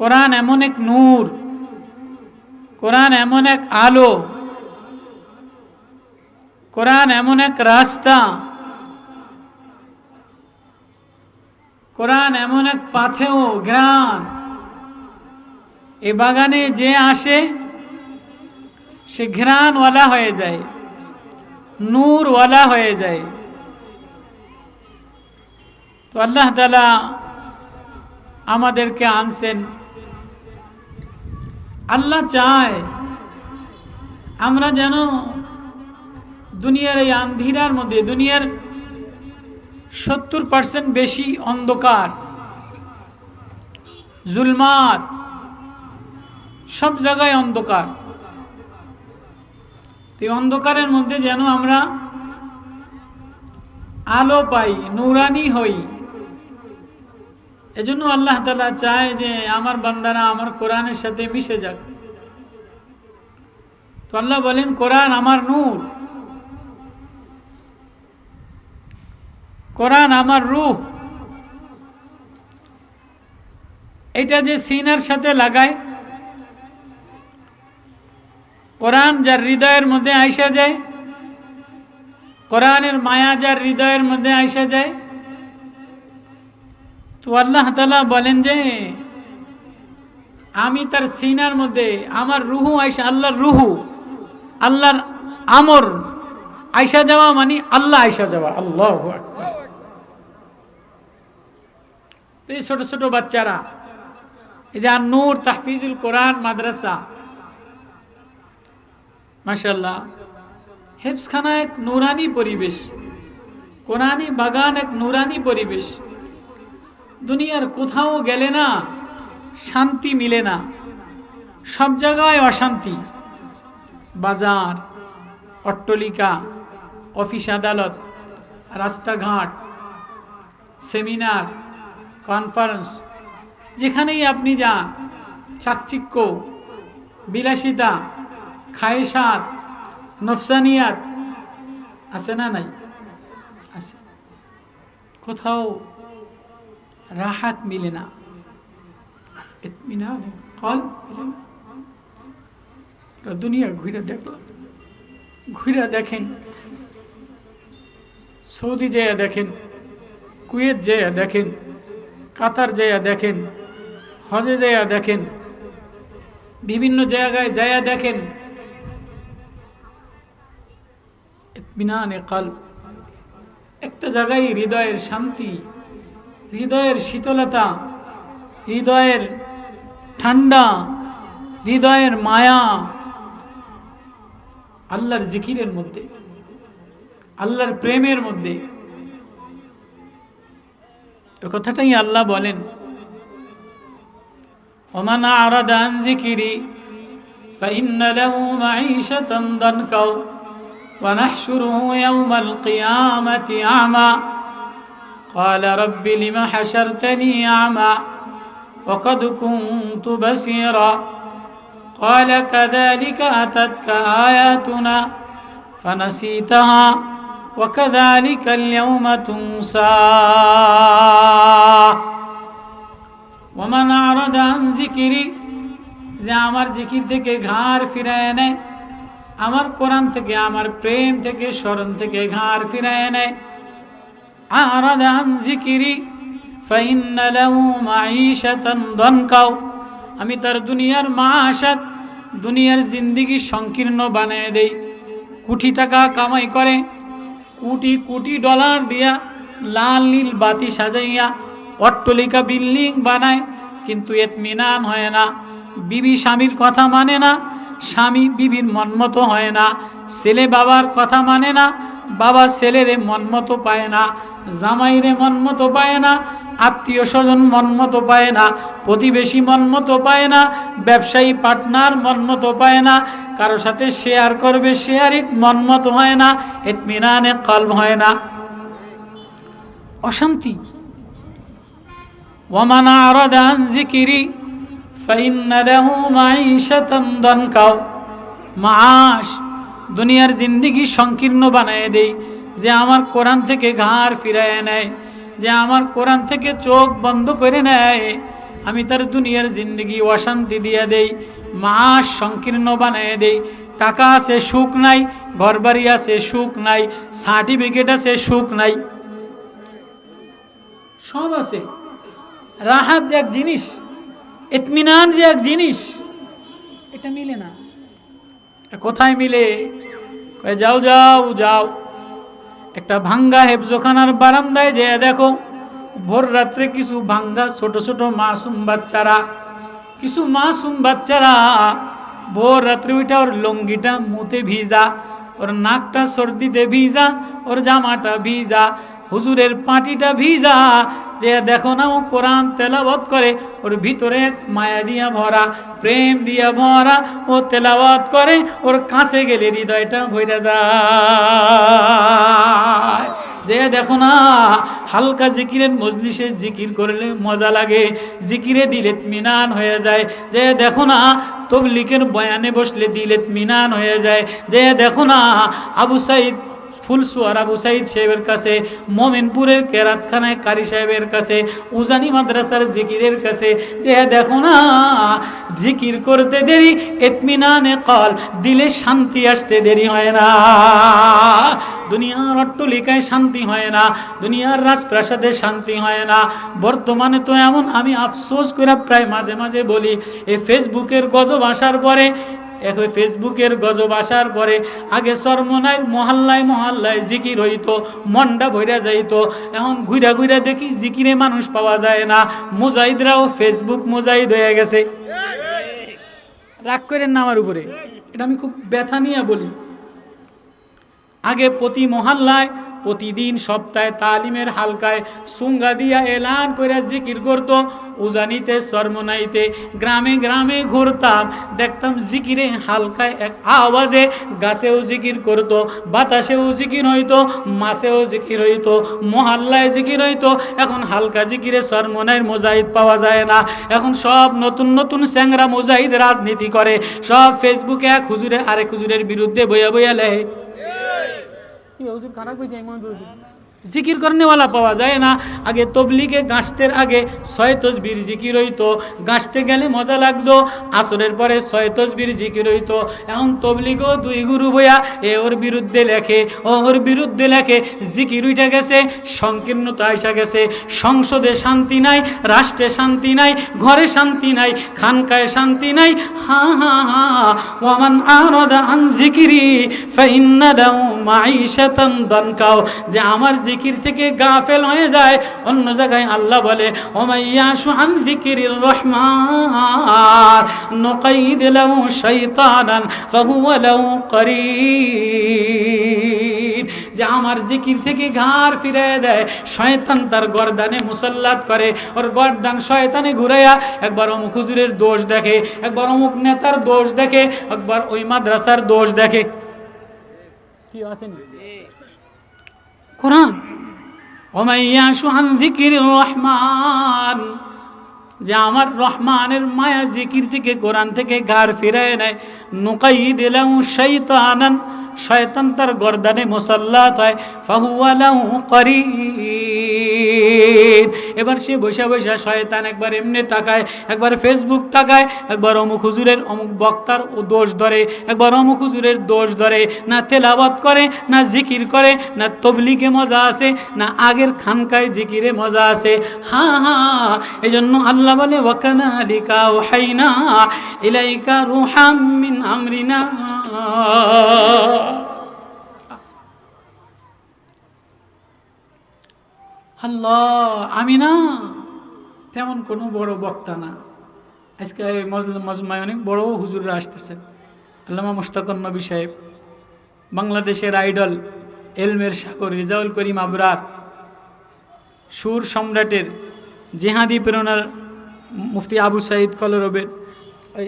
কোরআন এমন এক নূর, কোরআন এমন এক আলো, কোরআন এমন এক রাস্তা, কোরআন এমন এক পাথেও গ্রান এ বাগানে যে আসে, সে ঘ্রাণওয়ালা হয়ে যায়, নূরওয়ালা হয়ে যায়। তো আল্লাহ তালা আমাদেরকে আনছেন আল্লাহ চায় আমরা যেন দুনিয়ার এই আন্ধিরার মধ্যে, দুনিয়ার সত্তর পার্সেন্ট বেশি অন্ধকার, জুলমাত, সব জায়গায় অন্ধকার। এই অন্ধকারের মধ্যে যেন আমরা আলো পাই, নুরানি হই। এজন্য আল্লাহ তালা চায় যে আমার বান্দারা আমার কোরআনের সাথে মিশে যাক। তো আল্লাহ বলেন, কোরআন আমার নূর। কোরআন আমার রূহ। এটা যে সিনার সাথে লাগায়, কোরআন যার হৃদয়ের মধ্যে আইসা যায়, কোরআনের মায়া যার হৃদয়ের মধ্যে আইসা যায় তো আল্লাহ তালা বলেন যে, আমি তার সিনার মধ্যে আমার রুহু আইসা আল্লাহর রুহু, আল্লাহর আমর আইসা যাওয়া মানে আল্লাহ আইসা যাওয়া। আল্লাহ তো এই ছোট ছোট বাচ্চারা, এই যে আর নূর তাহফিজুল কোরআন মাদ্রাসা মাসাল্লাহ হেফসখানা এক নুরানি পরিবেশ, কোরআনি বাগান এক নুরানি পরিবেশ দুনিয়ার কোথাও গেলে না, শান্তি মিলে না। সব জায়গায় অশান্তি। বাজার, অট্টলিকা, অফিস আদালত, রাস্তাঘাট, সেমিনার, কনফারেন্স, যেখানেই আপনি যান, চাকচিক্য, বিলাসিতা, খায়েসাত, নফসানিয়াত, আছে না নাই? আছে। কোথাও রাহাত মিলে না মিলে দুনিয়া ঘুরে দেখলাম ঘুরে দেখেন। সৌদি যেয়া দেখেন। কুয়েত যেয়া দেখেন। কাতার যেয়া দেখেন। হজে যেয়া দেখেন। বিভিন্ন জায়গায় যায়া দেখেন। ইতমিনানে কাল একটা জায়গায় হৃদয়ের শান্তি হৃদয়ের শীতলতা হৃদয়ের ঠান্ডা হৃদয়ের মায়া আল্লাহর জিকিরের মধ্যে আল্লাহর প্রেমের মধ্যে এ কথাটাই আল্লাহ বলেন ওমান আরাদা আন জিকিরি فإن له معيشة ضنكا ونحشره يوم القيامة أعمى قال رب لم حشرتني أعمى وقد كنت بصيرا قال كذلك أتتك آياتنا فنسيتها وكذلك اليوم تنسى ومن أعرض عن ذكري যে আমার জিকির থেকে ঘাড় ফিরায় নেয় আমার কোরআন থেকে আমার প্রেম থেকে স্মরণ থেকে ঘাড় ফিরায় নেয় আন জিকিরি ফাইন্না লাহু মাঈশাতান দনকাও। আমি তার দুনিয়ার মাআশাত দুনিয়ার জিন্দিগি সংকীর্ণ বানিয়ে দেই। কোটি টাকা কামাই করে, কোটি কোটি ডলার দিয়া লাল নীল বাতি সাজাইয়া অট্টলিকা বিল্ডিং বানায়, কিন্তু এতমিনান হয় না। বিবি স্বামীর কথা মানে না, স্বামী বিবির মনমতো হয় না। ছেলে বাবার কথা মানে না বাবা ছেলেরে মনমতো পায় না, জামাইরে মনমতো পায় না, আত্মীয় স্বজন মনমতো পায় না, প্রতিবেশী মনমতো পায় না, ব্যবসায়ী পার্টনার মনমতো পায় না, কারও সাথে শেয়ার করবে শেয়ারিত মনমতো হয় না এতমিনানে কলম হয় না। অশান্তি। ওমানা আরদান জিকিরি, ফাইন্না লাহু মাঈশাতান দানকাও মাস দুনিয়ার জিন্দিগি সংকীর্ণ বানায় দেই, যে আমার কোরআন থেকে ঘাড় ফিরায় নেয়, যে আমার কোরআন থেকে চোখ বন্ধ করে নেয়, আমি তার দুনিয়ার জিন্দগি অশান্তি দিয়ে দেই, মাস সংকীর্ণ বানিয়ে দেই, টাকা আছে সুখ নাই, ঘরবাড়ি আছে সুখ নাই, সার্টিফিকেট আছে সুখ নাই। সব আছে। রাহাত এক জিনিস, ইতমিনান যে এক জিনিস, এটা মিলে না। কোথায় মিলে? যাও যাও যাও। একটা ভাঙ্গা হেফজোখানার বারান্দায় যে দেখো, ভোর রাত্রে কিছু ভাঙ্গা ছোট ছোট মাসুম বাচ্চারা। কিছু মাসুম বাচ্চারা, ভোর রাত্রে ওইটা ওর লঙ্গিটা মুতে ভিজা, ওর নাকটা সর্দিতে ভিজা, ওর জামাটা ভিজা, হুজুরের পাটিটা ভিজা যে দেখো না ও কোরআন তেলাবত করে, ওর ভিতরে মায়া দিয়া ভরা, প্রেম দিয়া ভরা, ও তেলাবত করে, ওর কাছে গেলে হৃদয়টা ভইরা যায়। যে দেখো না, হালকা জিকিরের মজলিসে জিকির করলে মজা লাগে, জিকিরে দিলে মিনান হয়ে যায়। যে দেখো না তবলিকের বয়ানে বসলে দিলে মিনান হয়ে যায়। যে দেখো না, আবু সাইদ ফুলসুয়ার আবু সাইদ সাহেবের কাছে, মমিনপুরের কেরাতখানায় কারি সাহেবের কাছে, উজানি মাদ্রাসার জিকিরের কাছে, যে দেখো না জিকির করতে দেরি এতমিনানে কল, দিলে শান্তি আসতে দেরি হয় না। দুনিয়ার অট্টলিকায় শান্তি হয় না, দুনিয়ার রাজপ্রাসাদে শান্তি হয় না। বর্তমানে তো এমন, আমি আফসোস করে প্রায় মাঝে মাঝে বলি এই ফেসবুকের গজব আসার পরে এখন ফেসবুকের গজব আসার পরে, আগে সরমনায় মহল্লায় মহল্লায় জিকির হইতো মন্ডা ভইরা যাইতো। এখন ঘুরা ঘুরা দেখি জিকিরে মানুষ পাওয়া যায় না। মুজাহিদরাও ফেসবুক মুজাহিদ হয়ে গেছে। রাগ করেন না আমার উপরে। এটা আমি খুব ব্যথা নিয়ে বলি। আগে প্রতি মহল্লায়, প্রতিদিন সপ্তাহে তালিমের হালকায় সুঙ্গা দিয়া এলান করে জিকির করতো। উজানিতে, সরমনাইতে, গ্রামে গ্রামে ঘুরতাম, দেখতাম জিকিরে হালকায় এক আওয়াজে গাছেও জিকির করতো, বাতাসেও জিকির হইতো, মাছেও জিকির হইতো, মহাল্লায় জিকির হইতো। এখন হালকা জিকিরে সরমনাইয়ের মোজাহিদ পাওয়া যায় না। এখন সব নতুন নতুন স্যাংরা মোজাহিদ রাজনীতি করে, সব ফেসবুকে এক হুজুরে আরেক হুজুরের বিরুদ্ধে বইয়া বইয়া লেয় হুজুর খারাপ হয়েছে এমন জিকির করনেওয়ালা পাওয়া যায় না। আগে তবলিগে গাছতের আগে ছয় তসবির জিকির হইতো। গাছতে গেলে মজা লাগতো। আসরের পরে ছয় তসবির জিকির হইতো। এখন তবলিগও দুই গুরু বইয়া এ ওর বিরুদ্ধে লেখে, ও ওর বিরুদ্ধে লেখে। জিকির উঠে গেছে, সংকীর্ণতা আসা গেছে। সংসদে শান্তি নাই, রাষ্ট্রে শান্তি নাই, ঘরে শান্তি নাই, খানকায় শান্তি নাই। হা হা হা, ওয়ামান আন জিকিরি দানকাও। যে আমার জিকির থেকে গাফেল হয়ে যায়। অন্য জায়গায় আল্লাহ বলে ওমাইয়াশু আন যিকিরির রহমান, নুকাইদ লাহু শাইতানান ফাহুয়া লাহু করিন যে আমার জিকির থেকে ঘাড় ফিরে দেয়, শয়তান তার গর্দানে মুসল্লাত করে। ওর গর্দান শয়তানে ঘুরাইয়া একবার অমুক হুজুরের দোষ দেখে, একবার অমুক নেতার দোষ দেখে, একবার ওই মাদ্রাসার দোষ দেখে। কি আসেনি কোরআন? রহমান। যে আমার রহমানের মায়া জিকির থেকে কোরআন থেকে গার ফিরায় নেয়। নুকাই দিলাম শৈতানান শয়তান তার গর্দানে মুসল্লাত হয়। ফাহুয়ালাহু করিন এবার সে বৈশা বৈশা শয়তান একবার এমনি তাকায়, একবার ফেসবুক তাকায়, একবার অমুক হুজুরের অমুক বক্তার ও দোষ ধরে, একবার অমুক হুজুরের দোষ ধরে, না তেলাওয়াত করে, না জিকির করে, না তবলিকে মজা আছে না আগের খানকায় জিকিরে মজা আছে হা হা এই জন্য আল্লাহ বলে ওয়াকানা আলিকা ওহাইনা ইলাইকা রুহাম মিন আমরিনা। আল্লাহ, আমি না, তেমন কোনো বড় বক্তা না। আজকে এই মজলুম মজমায় অনেক বড় হুজুররা আসতেছেন আল্লামা মুস্তাকর নবী সাহেব, বাংলাদেশের আইডল, এলমের সাগর, রেজাউল করিম আবরার, সুর সম্রাটের জেহাদি প্রেরণার মুফতি আবু সাইদ কলরবের, ওই